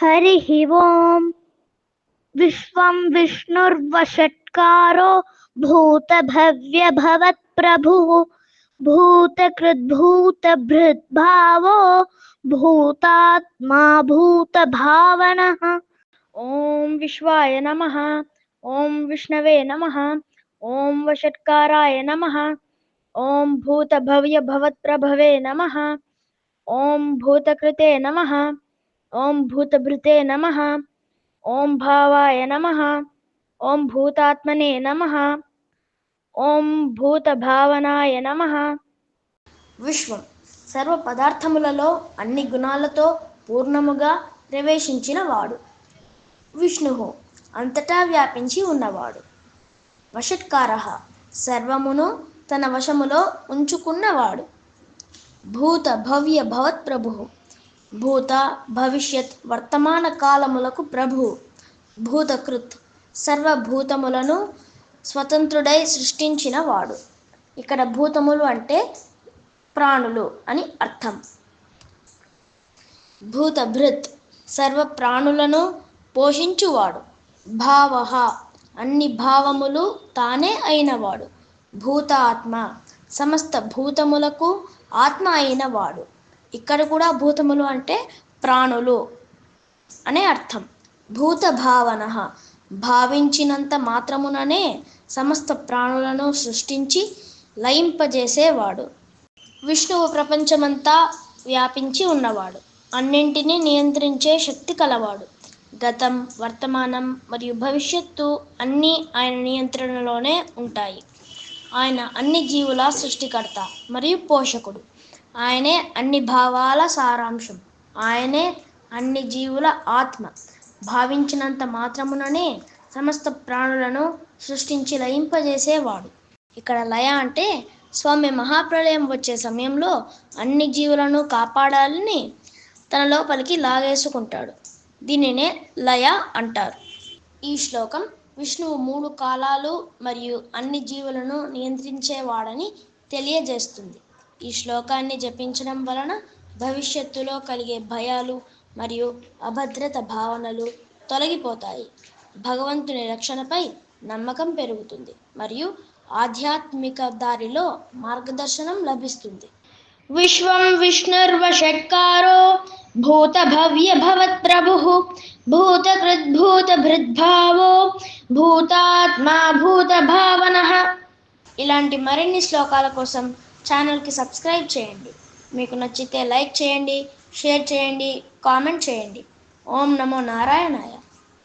हरिः ओम् विश्वं विष्णुर्वषट्कारो भूतभव्यभवत्प्रभुः। भूतकृद्भूतभृद्भावो भूतात्मा भूतभावनः ॐ विश्वाय नमः। ॐ विष्णवे नमः। ॐ वषट्काराय नमः। ॐ भूतभव्यभवत्प्रभवे नमः। ॐ भूतकृते नमः। ఓం భూతభృతే నమ. ఓం భావాయ నమ. ఓం భూతాత్మనే నమ. ఓం భూత భావనాయ నమ. విశ్వం సర్వ పదార్థములలో అన్ని గుణాలతో పూర్ణముగా ప్రవేశించిన వాడు విష్ణు అంతటా వ్యాపించి ఉన్నవాడు. వషత్కార సర్వమును తన వశములో ఉంచుకున్నవాడు. భూత భవ్య భవత్ ప్రభు. భూత భవిష్యత్ వర్తమాన కాలములకు ప్రభు. భూతకృత్ సర్వభూతములను స్వతంత్రుడై సృష్టించిన వాడు. ఇక్కడ భూతములు అంటే ప్రాణులు అని అర్థం. భూతభృత్ సర్వ ప్రాణులను పోషించువాడు. భావ అన్ని భావములు తానే అయినవాడు. భూతాత్మ సమస్త భూతములకు ఆత్మ అయినవాడు. ఇక్కడ కూడా భూతములు అంటే ప్రాణులు అనే అర్థం. భూత భావన భావించినంత మాత్రముననే సమస్త ప్రాణులను సృష్టించి లయింపజేసేవాడు. విష్ణువు ప్రపంచమంతా వ్యాపించి ఉన్నవాడు. అన్నింటినీ నియంత్రించే శక్తి కలవాడు. గతం వర్తమానం మరియు భవిష్యత్తు అన్నీ ఆయన నియంత్రణలోనే ఉంటాయి. ఆయన అన్ని జీవుల సృష్టికర్త మరియు పోషకుడు. ఆయనే అన్ని భావాల సారాంశం. ఆయనే అన్ని జీవుల ఆత్మ. భావించినంత మాత్రముననే సమస్త ప్రాణులను సృష్టించి లయింపజేసేవాడు. ఇక్కడ లయ అంటే స్వామి మహాప్రలయం వచ్చే సమయంలో అన్ని జీవులను కాపాడాలని తన లోపలికి లాగేసుకుంటాడు. దీనినే లయ అంటారు. ఈ శ్లోకం విష్ణువు మూడు కాలాలు మరియు అన్ని జీవులను నియంత్రించేవాడని తెలియజేస్తుంది. ఈ శ్లోకాన్ని జపించడం వలన భవిష్యత్తులో కలిగే భయాలు మరియు అభద్రత భావనలు తొలగిపోతాయి. భగవంతుని రక్షణపై నమ్మకం పెరుగుతుంది మరియు ఆధ్యాత్మిక దారిలో మార్గదర్శనం లభిస్తుంది. విశ్వం విష్ణుర్వషట్కారో భూత భవ్య భవత్ ప్రభు భూతకృద్భూత భృద్భావో భూతాత్మా భూత భావన ఇలాంటి మరిన్ని శ్లోకాల కోసం ఛానల్కి సబ్స్క్రైబ్ చేయండి. మీకు నచ్చితే లైక్ చేయండి షేర్ చేయండి కామెంట్ చేయండి. ఓం నమో నారాయణాయ.